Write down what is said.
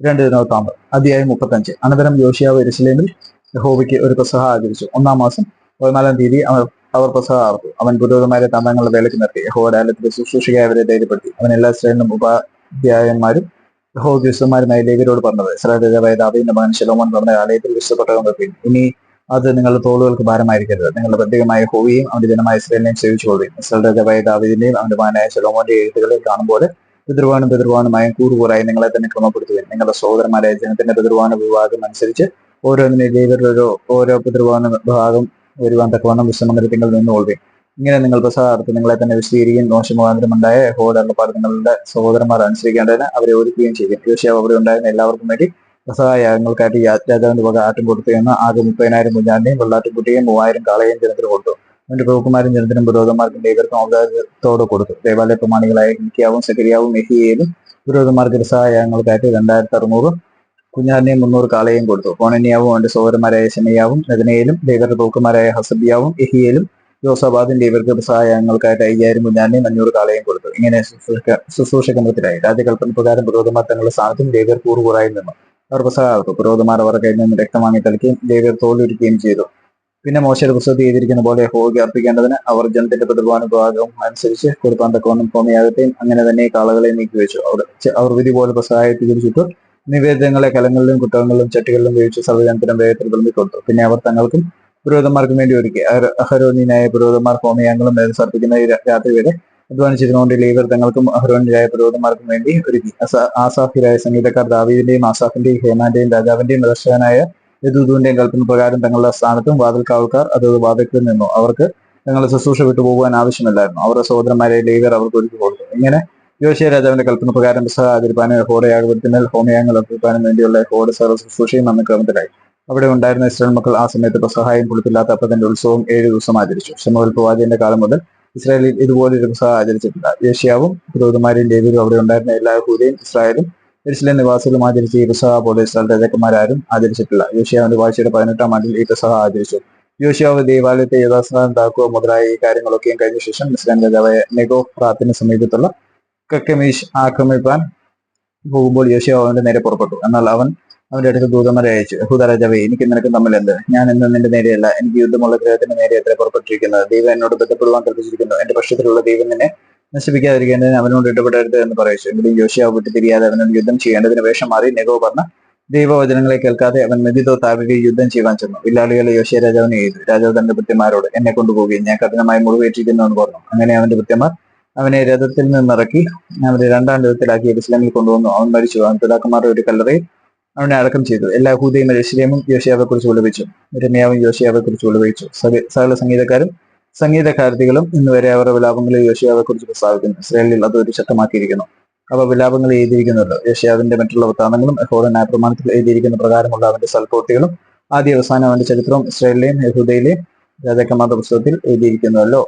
രണ്ട് ദിനവത്താമ്പ് അധ്യായം മുപ്പത്തഞ്ച്. അനന്തരം യോഷിയാവ് എരുസലേമിൽ യഹോവയ്ക്ക് ഒരു പ്രസഹ ആചരിച്ചു. ഒന്നാം മാസം പതിനാലാം തീയതി അവർ അവർ പ്രസഹ ആർത്തു. അവൻ പുരോഹിതന്മാരെ തന്ത്രങ്ങളുടെ വേലയ്ക്ക് നിർത്തി. യഹോവയുടെ ആലയത്തിൽ ശുശ്രൂഷിക്കായി അവരെ ധൈര്യപ്പെടുത്തി. അവൻ എല്ലാ ഇസ്രായേലിനും ഉപാധ്യായന്മാരും യഹോ ലേഖരോട് പറഞ്ഞത് ഇസ്രായേൽ രാജാവായ മകൻ ശലോമോൻ പറഞ്ഞ ആലയത്തിൽ വിശ്വപ്പെട്ടകം ഇനി അത് നിങ്ങളുടെ തോളുകൾക്ക് ഭാരമായിരിക്കരുത്. നിങ്ങളുടെ പ്രത്യേകമായ ഹോവിയും അവന്റെ ജനമായ ശ്രേണിയും സേവിച്ചുകൊള്ളുകയും ഇസ്രായേൽ രാജാവായ ദാവീദിന്റെയും അവന്റെ മകനായ ശലോമോന്റെ എഴുത്തുകളിൽ കാണുമ്പോൾ പിതൃവാനും പിതൃവാനുമായ കൂറുകൂറായി നിങ്ങളെ തന്നെ ക്രമപ്പെടുത്തുകയും നിങ്ങളുടെ സഹോദരന്മാരായ ജനത്തിന്റെ പിതൃവാന വിഭാഗം അനുസരിച്ച് ഓരോന്നിനെ ദൈവരുടെ ഓരോ പിതൃവാന വിഭാഗം വരുവാൻ തക്കവണ്ണം വിശ്രമത്തിൽ നിന്നുകൊള്ളുകയും. ഇങ്ങനെ നിങ്ങൾ പ്രസാദത്ത് നിങ്ങളെ തന്നെ വിശദീകരിക്കുകയും ദോഷമുഖാന്തരമുണ്ടായ ഹോദർപ്പാട് നിങ്ങളുടെ സഹോദരന്മാർ അനുസരിക്കേണ്ടതിന് അവരെ ഒരുക്കുകയും ചെയ്യും. യോശിയാവ് അവിടെ ഉണ്ടായിരുന്ന എല്ലാവർക്കും വേണ്ടി പ്രസഹായാഗങ്ങൾക്കായിട്ട് രാജാവിന്റെ വക ആട്ടും കൊടുത്തുവെന്ന് ആകെ മുപ്പതിനായിരം കുഞ്ഞാണ്ടിയും വെള്ളാട്ടുകുട്ടിയും മൂവായിരം കാളയും ജനത്തിന് കൊടുത്തു അവന്റെ പ്രഭുക്കുമാരും ജനത്തിനും പുരോഹിതന്മാർക്കും ദൈവർക്കും അവകാശത്തോടെ കൊടുത്തു. ദേവാലയ പ്രമാണികളായ ഹിക്കിയാവും സെക്കരിയാവും മെഹിയയിലും പുരോഹിതന്മാർക്ക് സഹായങ്ങൾക്കായിട്ട് രണ്ടായിരത്തി അറുന്നൂറ് കുഞ്ഞാറിനെയും മുന്നൂറ് കാളയും കൊടുത്തു. കോണനിയാവും അവന്റെ സഹോദരന്മാരായ ശമയാവും നദനയിലും ദേവരുടെ പ്രഭുക്കുമാരായ ഹസബിയാവും എഹിയയിലും ജോസബാദിന്റെ ഇവർക്ക് സഹായങ്ങൾക്കായിട്ട് അയ്യായിരം കുഞ്ഞാറിനെയും അഞ്ഞൂറ് കാളയും കൊടുത്തു. ഇങ്ങനെ ശുശ്രൂഷ ക്രമത്തിലായി രാജ്യകൽപ്പന പ്രകാരം പുരോഹിതന്മാർ തങ്ങളുടെ സ്ഥാനത്തും ദേവർ കൂറുകൂറായി നിന്നു. അവർ പ്രസഹാർത്തു പുരോഹിതന്മാർ അവർ കയ്യിൽ നിന്ന് രക്തം വാങ്ങി തളിക്കുകയും ദേവർ തോലൊരുക്കുകയും ചെയ്തു. പിന്നെ മോശയുടെ പുസ്തകത്തിൽ ചെയ്തിരിക്കുന്ന പോലെ ഹോഗി അർപ്പിക്കേണ്ടതിന് അവർ ജനത്തിന്റെ പ്രതിഭാനുഭാഗം അനുസരിച്ച് കൊടുക്കാൻ തക്കവണ്ണം ഭൂമിയാകട്ടെയും അങ്ങനെ തന്നെ കാളകളെ നീക്കി വെച്ചു. അവർ അവർ വിധി പോലെ പ്രസഹായത്തിൽ തിരിച്ചിട്ടു നിവേദ്യങ്ങളെ കലങ്ങളിലും കുട്ടകങ്ങളിലും ചട്ടികളിലും ഉപയോഗിച്ച് സർവജനത്തിനും വേഗത്തിൽ വിളമ്പിക്കൊടുത്തു പിന്നെ അവർ തങ്ങൾക്കും പുരോഹിതന്മാർക്കും വേണ്ടി ഒരുക്കി. അഹരോനിനായ പുരോഹിതന്മാർ ഹോമയാങ്ങളും സർപ്പിക്കുന്ന രാത്രി വരെ അധ്വാനിച്ചിരുന്നുകൊണ്ട് ലീവർ തങ്ങൾക്കും അഹരോനിരായ പുരോഹിതന്മാർക്കും വേണ്ടി ഒരുക്കി. ആസാഫിരായ സംഗീതക്കാർ ദാവീദിന്റെയും ആസാഫിന്റെയും ഹേമാന്റെയും രാജാവിന്റെയും ദർശകനായ യദൂദുവിന്റെയും കൽപ്പന പ്രകാരം തങ്ങളുടെ സ്ഥാനത്തും വാതിൽക്കാവൽക്കാർ അതത് അത് വാതിൽക്കിൽ നിന്നു. അവർക്ക് തങ്ങളുടെ ശുശ്രൂഷ വിട്ടു പോകുവാൻ ആവശ്യമില്ലായിരുന്നു. അവരുടെ സഹോദരന്മാരെ ലീഗർ അവർക്ക് ഒരുക്കി കൊടുത്തു. ഇങ്ങനെ യോശിയ രാജാവിന്റെ കൽപ്പന പ്രകാരം സഹാതിരിപ്പാനും ഹോടയാഗത്തിന്മേൽ ഹോമയാങ്ങൾ അർപ്പിക്കാനും വേണ്ടിയുള്ള ഹോട സർവ ശുശ്രൂഷയും അന്ന് ക്രമത്തിലായി. അവിടെ ഉണ്ടായിരുന്ന ഇസ്രായേൽ മക്കൾ ആ സമയത്ത് സഹായം കൊടുത്തില്ലാത്ത അപ്പത്തിന്റെ ഉത്സവം ഏഴ് ദിവസം ആചരിച്ചു. ശമുവൽ പ്രവാചകന്റെ കാലം മുതൽ ഇസ്രായേലിൽ ഇതുപോലെ ഒരു സഹ ആചരിച്ചിട്ടില്ല. ഏഷ്യാവും പുരോഹിതന്മാരെയും ലേവിയും അവിടെ ഉണ്ടായിരുന്ന എല്ലാ യഹൂദയും ഇസ്രായേലും എരിശിലെ നിവാസികളും ആചരിച്ച ഈ പെസഹ പോലെ ഇസ്രായേൽ രാജാക്കന്മാരും ആചരിച്ചിട്ടില്ല യോശിയാവിന്റെ വാഴ്ചയുടെ പതിനെട്ടാം ആണ്ടിൽ ഈ പെസഹ ആചരിച്ചു യോശിയാവ് ദേവാലയത്തെ യഥാസ്ഥാനം താക്കുക മുതലായ ഈ കാര്യങ്ങളൊക്കെയും കഴിഞ്ഞ ശേഷം ഇസ്ലാം രാജാവായ നെഗോ പ്രാത്തിന് സമീപത്തുള്ള കക്കമീഷ് ആക്രമിപ്പാൻ പോകുമ്പോൾ യോശിയാവ് അവന്റെ നേരെ പുറപ്പെട്ടു. എന്നാൽ അവൻ അവന്റെ അടുത്ത് ദൂതന്മാരെ അയച്ചു. യഹൂദ രാജാവേ എനിക്ക് നിനക്ക് തമ്മിൽ എന്ത് ഞാൻ ഇന്ന് നിന്റെ നേരെയല്ല. എനിക്ക് യുദ്ധമുള്ള ഗ്രഹത്തിന്റെ നേരെ എത്ര പുറപ്പെട്ടിരിക്കുന്നത്? ദൈവം എന്നോട് ബന്ധപ്പെടുവാൻ കൽപ്പിച്ചിരിക്കുന്നു. എന്റെ പക്ഷത്തിലുള്ള ദൈവം നിന്നെ നശിപ്പിക്കാതിരിക്കേണ്ടതിന് അവനോട് ഇടപെടരുത് എന്ന് പറയുന്നു എങ്കിലും യോശിയാവ് വിട്ടു തിരിയാതെ അവനോട് യുദ്ധം ചെയ്യേണ്ടതിന് വേഷം മാറി നെഗോ പറഞ്ഞ ദൈവവചനങ്ങളെ കേൾക്കാതെ അവൻ മെതിതോ താഴുകയും യുദ്ധം ചെയ്യുവാൻ ചെന്നു. വില്ലാളികളെ യോശിയ രാജാവിനെ ചെയ്തു രാജാവ് തന്റെ ഭൃത്യന്മാരോട് എന്നെ കൊണ്ടുപോവുകയും ഞാൻ കഠിനമായി മുറിവേറ്റിരിക്കുന്നു എന്ന് പറഞ്ഞു. അങ്ങനെ അവന്റെ ഭൃത്യന്മാർ അവനെ രഥത്തിൽ നിന്നിറക്കി അവരെ രണ്ടാം രഥത്തിലാക്കി എരുസലേമിൽ കൊണ്ടുവന്നു. അവൻ മരിച്ചു. അവൻ പിതാക്കന്മാരുടെ ഒരു കല്ലറയിൽ അവനെ അടക്കം ചെയ്തു. എല്ലാ ഹൂദയും എരുസലേമും യോശിയാവെ കുറിച്ച് വിളിപ്പിച്ചു രമ്യാവും യോശിയാവെ കുറിച്ച് വിളിപ്പിച്ചു സകല സംഗീതക്കാരും സംഗീതകാരതികളും ഇന്നുവരെ അവരുടെ വിലാപങ്ങളിൽ യോശിയാവെ കുറിച്ച് പ്രസ്താവിക്കുന്നു. ഇസ്രയേലിൽ അത് ഒരു ശക്തമാക്കിയിരിക്കുന്നു. അവ വിലാപങ്ങൾ എഴുതിയിരിക്കുന്നുണ്ട്. യോശിയാവിന്റെ മറ്റുള്ള വൃത്താന്തങ്ങളും യഹോദനായ പ്രമാണത്തിൽ എഴുതിയിരിക്കുന്ന പ്രകാരമുള്ള അവന്റെ സൽപ്രവൃത്തികളും ആദ്യ അവസാനം അവന്റെ ചരിത്രവും ഇസ്രയേലിലെയും യഹൂദയിലെയും രാജാക്കന്മാരുടെ പുസ്തകത്തിൽ എഴുതിയിരിക്കുന്നുവല്ലോ.